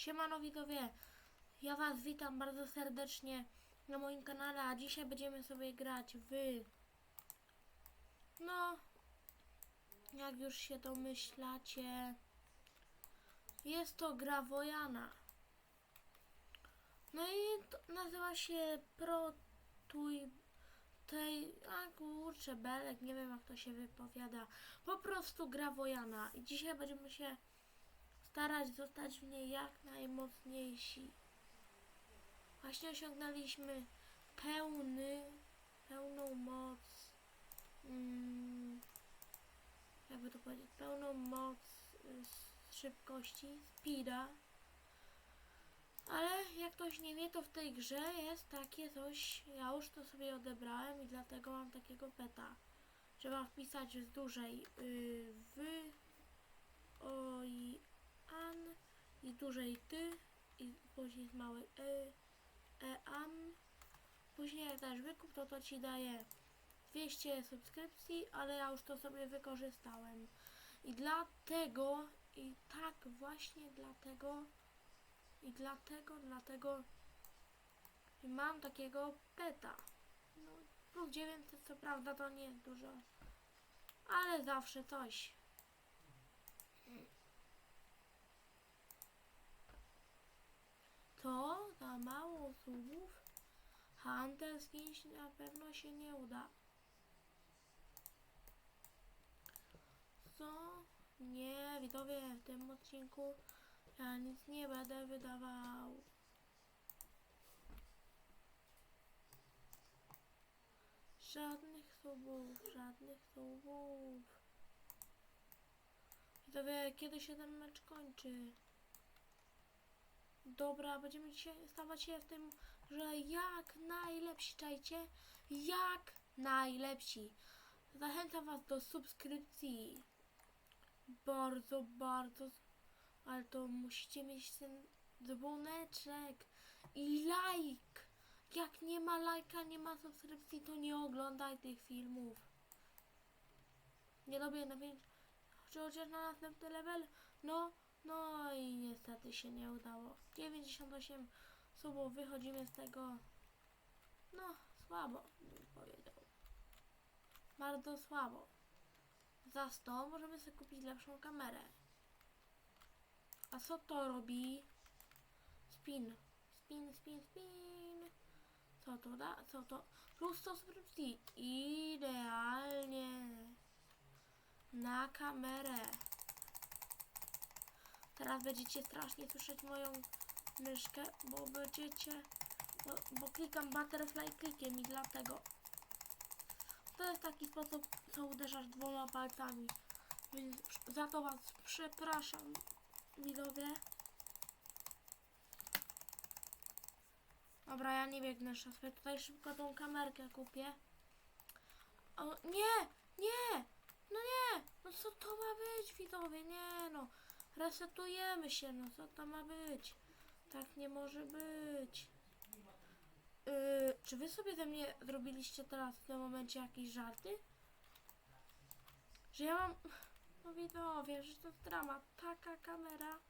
Siemano widzowie, ja was witam bardzo serdecznie na moim kanale, a dzisiaj będziemy sobie grać w... No, jak już się domyślacie, jest to gra Wojana. No i to nazywa się Pro Tuj... Tej... A kurczę, Belek, nie wiem jak to się wypowiada. Po prostu gra Wojana. I dzisiaj będziemy się starać zostać w niej jak najmocniejsi. Właśnie osiągnęliśmy pełny, pełną moc, mm, jakby to powiedzieć, pełną moc y, z szybkości, speeda. Ale jak ktoś nie wie, to w tej grze jest takie coś, ja już to sobie odebrałem i dlatego mam takiego peta. Trzeba wpisać z dużej y, w, an i dużej ty i później z małej e, e an. Później jak dasz wykup, to to ci daje 200 subskrypcji, ale ja już to sobie wykorzystałem. I dlatego, i tak właśnie dlatego, i dlatego, dlatego mam takiego peta. No, plus 900 co prawda to nie jest dużo, ale zawsze coś. To za mało subów Hunter z na pewno się nie uda. Co? Nie, widzowie, w tym odcinku ja nic nie będę wydawał. Żadnych subów, żadnych subów. Widzowie, kiedy się ten mecz kończy? Dobra, będziemy dzisiaj stawać się w tym, że jak najlepsi, czajcie? Jak najlepsi. Zachęcam Was do subskrypcji. Bardzo, bardzo. Ale to musicie mieć ten dzwoneczek i like. Jak nie ma lajka, nie ma subskrypcji, to nie oglądaj tych filmów. Nie robię na pięć. Czy chociaż na następny level? No, no niestety się nie udało. 98 subów, wychodzimy z tego. No, słabo, bym powiedział. Bardzo słabo. Za 100 możemy sobie kupić lepszą kamerę. A co to robi? Spin. Spin, spin, spin. Co to da? Co to? Plus 100 subskrypcji. Idealnie. Na kamerę. Teraz będziecie strasznie słyszeć moją myszkę, bo będziecie, bo, bo klikam butterfly klikiem i dlatego. To jest taki sposób, co uderzasz dwoma palcami. Więc za to was przepraszam, widzowie. Dobra, ja nie biegnę sobie tutaj szybko tą kamerkę kupię. O, nie! Nie! No nie! No co to ma być, widzowie? Nie no. Resetujemy się, no co to ma być? Tak nie może być. Yy, czy wy sobie ze mnie zrobiliście teraz w tym momencie jakieś żarty? Że ja mam... No widzowie, że to jest dramat. Taka kamera.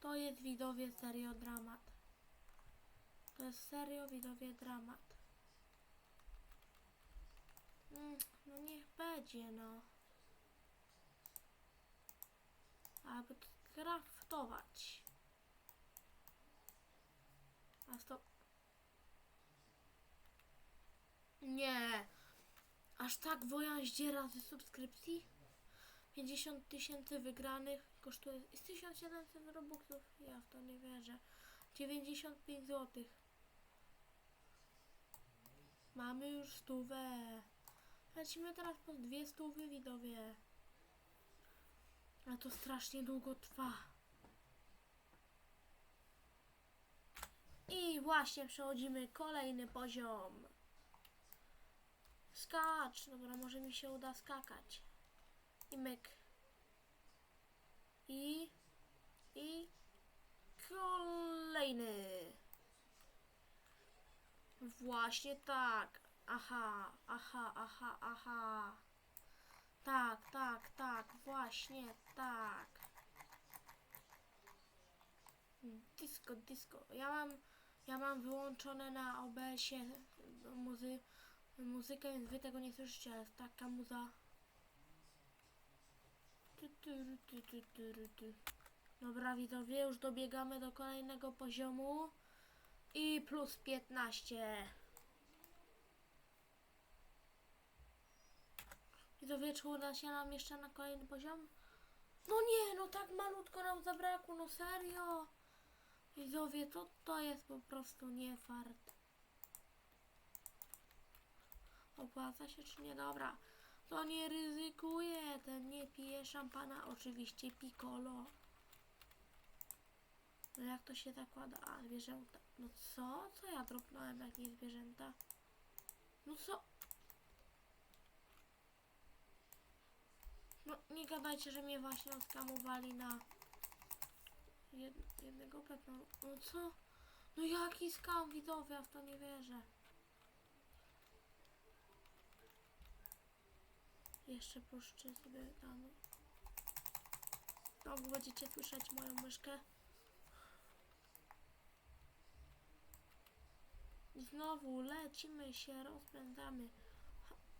To jest widzowie serio dramat. To jest serio widzowie dramat. Mm, no niech będzie, no. Aby kraftować. A stop. Nie. Aż tak Wojan zdziera ze subskrypcji? 50 tysięcy wygranych kosztuje z 1700 robuxów. Ja w to nie wierzę. 95 zł. Mamy już stówę. Lecimy teraz po dwie stówy widowie. A to strasznie długo trwa. I właśnie przechodzimy kolejny poziom. Skacz. Dobra, może mi się uda skakać. I myk. I... I... Kolejny. Właśnie tak. Aha, aha, aha, aha. Właśnie tak. disco, disco. Ja mam, ja mam wyłączone na OBS-ie muzy, muzykę, więc wy tego nie słyszycie, ale jest taka muza. Dobra widzowie, już dobiegamy do kolejnego poziomu. I plus 15. Widzowie, czy uda się nam jeszcze na kolejny poziom? No nie, no tak malutko nam zabrakło, no serio. Widzowie, to, to jest po prostu nie fart. Opłaca się czy nie? Dobra. To nie ryzykuje, ten nie pije szampana, oczywiście piccolo. No jak to się zakłada? A, zwierzęta. No co? Co ja dropnąłem jak nie zwierzęta? No co? No nie gadajcie, że mnie właśnie oskamowali na jed, jednego peta. No co? No jaki skam widzowie, ja w to nie wierzę. Jeszcze puszczę sobie tam. Znowu będziecie słyszeć moją myszkę. Znowu lecimy się, rozpędzamy.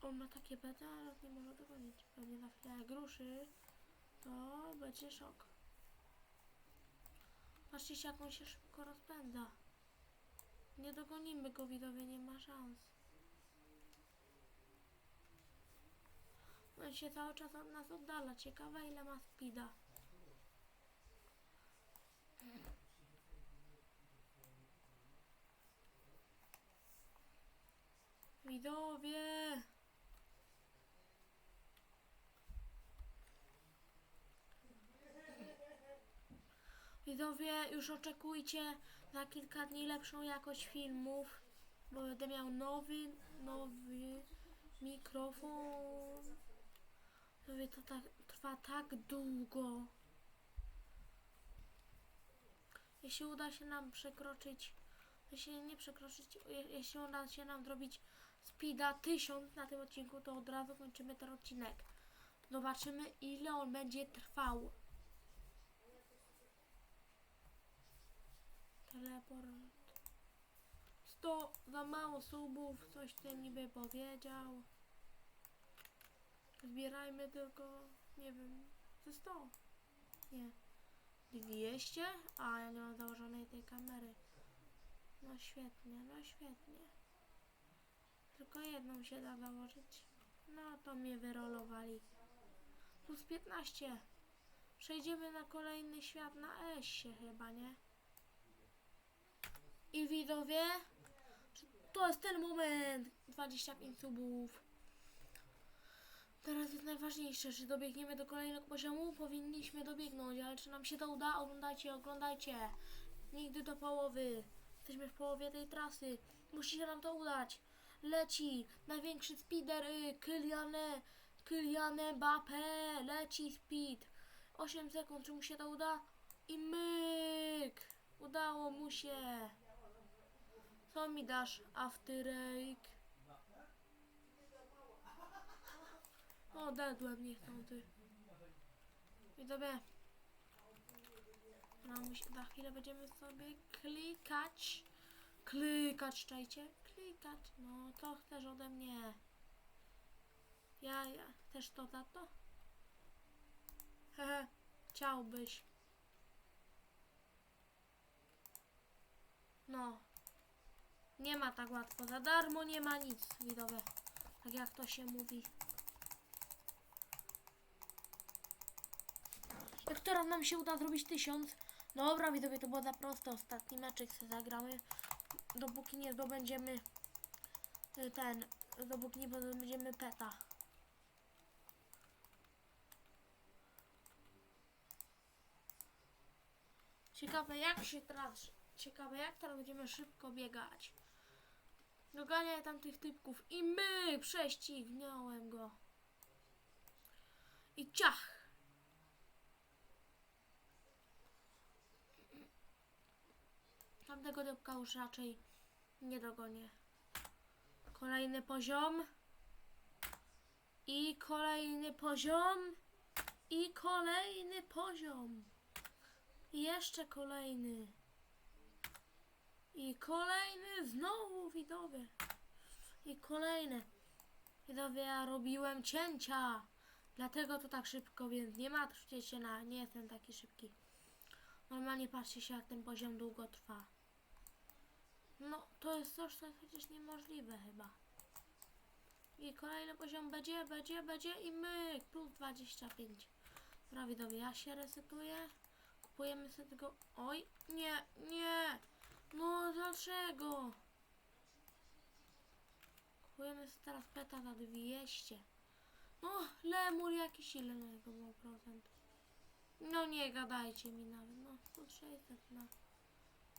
On ma takie bety, ale nie może dogonić. Pewnie za chwilę jak ruszy, to będzie szok. Patrzcie się, jak on się szybko rozpędza. Nie dogonimy go, widowie, nie ma szans. On się cały czas od nas oddala. Ciekawe, ile ma speeda. Widowie! Widzowie, już oczekujcie za kilka dni lepszą jakość filmów, bo będę miał nowy, nowy mikrofon. Widzowie, to tak, trwa tak długo. Jeśli uda się nam przekroczyć, jeśli nie przekroczyć, je, jeśli uda się nam zrobić speeda 1000 na tym odcinku, to od razu kończymy ten odcinek. Zobaczymy, ile on będzie trwał. Teleport. 100 za mało subów, coś ten niby powiedział. Zbierajmy tylko, nie wiem, ze 100. Nie. 200? A, ja nie mam założonej tej kamery. No świetnie, no świetnie. Tylko jedną się da założyć. No to mnie wyrolowali. Plus 15. Przejdziemy na kolejny świat na S chyba, nie? I widzowie, to jest ten moment. 25 subów. Teraz jest najważniejsze, czy dobiegniemy do kolejnego poziomu? Powinniśmy dobiegnąć, ale czy nam się to uda? Oglądajcie, oglądajcie. Nigdy do połowy. Jesteśmy w połowie tej trasy. Musi się nam to udać. Leci największy speeder, y, Kylian, Kylian Mbappé. Leci speed. 8 sekund, czy mu się to uda? I myk. Udało mu się. Co mi dasz, Afterake? O, dadłem niechcący. Widzowie. No, musi, za chwilę będziemy sobie klikać. Klikać, czajcie? Klikać. No, co chcesz ode mnie? Ja, ja. Chcesz to za to? Hehe. Chciałbyś. No. Nie ma tak łatwo. Za darmo nie ma nic, widzowie. Tak jak to się mówi. Jak teraz nam się uda zrobić tysiąc? Dobra, widzowie, to było za proste. Ostatni meczek sobie zagramy. Dopóki nie zdobędziemy y, ten, dopóki nie zdobędziemy peta. Ciekawe jak się teraz, ciekawe jak teraz będziemy szybko biegać. Doganiaj tam tych typków i my prześcignąłem go. I ciach! Tamtego dybka już raczej nie dogonię. Kolejny poziom. I kolejny poziom. I kolejny poziom. I jeszcze kolejny. I kolejny znowu widowie. I kolejny. Widowie, ja robiłem cięcia. Dlatego to tak szybko, więc nie martwcie się na... Nie jestem taki szybki. Normalnie patrzcie się, jak ten poziom długo trwa. No, to jest coś, co jest przecież niemożliwe chyba. I kolejny poziom będzie, będzie, będzie i myk, plus 25. Dobra, widowie, ja się resetuję. Kupujemy sobie tego... Oj, nie, nie! No, dlaczego? Kupujemy sobie teraz peta za 200. No, lemur jakiś ile na jego był procent? No nie gadajcie mi nawet, no, plus 600, no.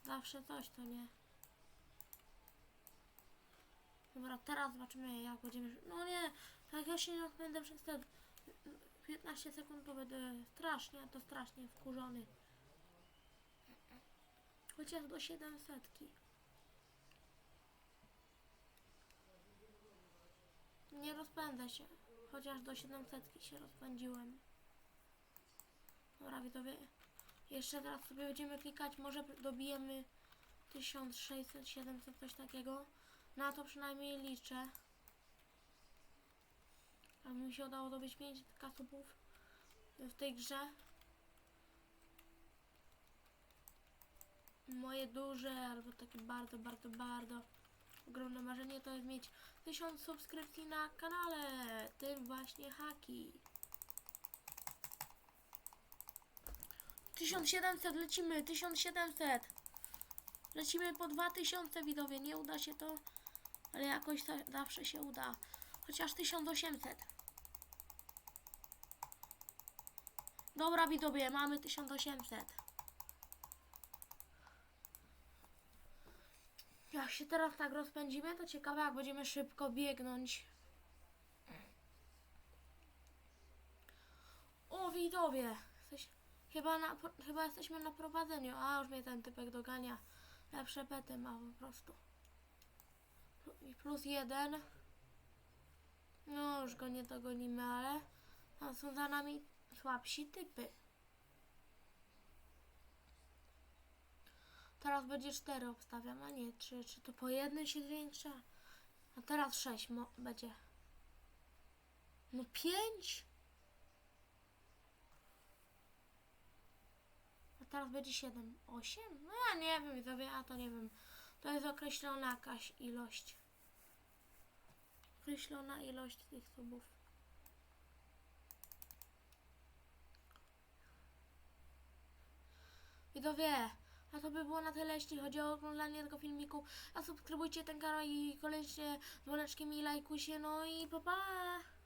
Zawsze coś, to nie. Dobra, teraz zobaczymy jak będziemy... No nie, tak ja się nie rozpędzę przez te 15 sekund, to będę strasznie, to strasznie wkurzony. Chociaż do 700. Nie rozpędzę się. Chociaż do 700 się rozpędziłem. Dobra, widzowie. Jeszcze teraz sobie będziemy klikać. Może dobijemy 1600, 700, coś takiego. Na to przynajmniej liczę. A mi się udało dobyć 5 kasupów w tej grze. Moje duże, albo takie bardzo, bardzo, bardzo ogromne marzenie to jest mieć 1000 subskrypcji na kanale. Tym właśnie haki. 1700 lecimy, 1700. Lecimy po 2000 widowie, nie uda się to, ale jakoś zawsze się uda. Chociaż 1800. Dobra widowie, mamy 1800. się teraz tak rozpędzimy, to ciekawe jak będziemy szybko biegnąć. O widowie, Jesteś, chyba, na, chyba jesteśmy na prowadzeniu. A już mnie ten typek dogania. Lepsze pety ma po prostu. I plus jeden. No już go nie dogonimy, ale tam są za nami słabsi typy. Teraz będzie 4 obstawiam, a nie 3. Czy to po jednej się zwiększa? A teraz 6 mo- będzie. No 5? A teraz będzie 7. 8? No ja nie wiem, widzowie, a to nie wiem. To jest określona jakaś ilość. Określona ilość tych subów. Widzowie, a to by było na tyle, jeśli chodzi o oglądanie tego filmiku. A subskrybujcie ten kanał i koniecznie dzwoneczkiem i lajkujcie. No i pa pa!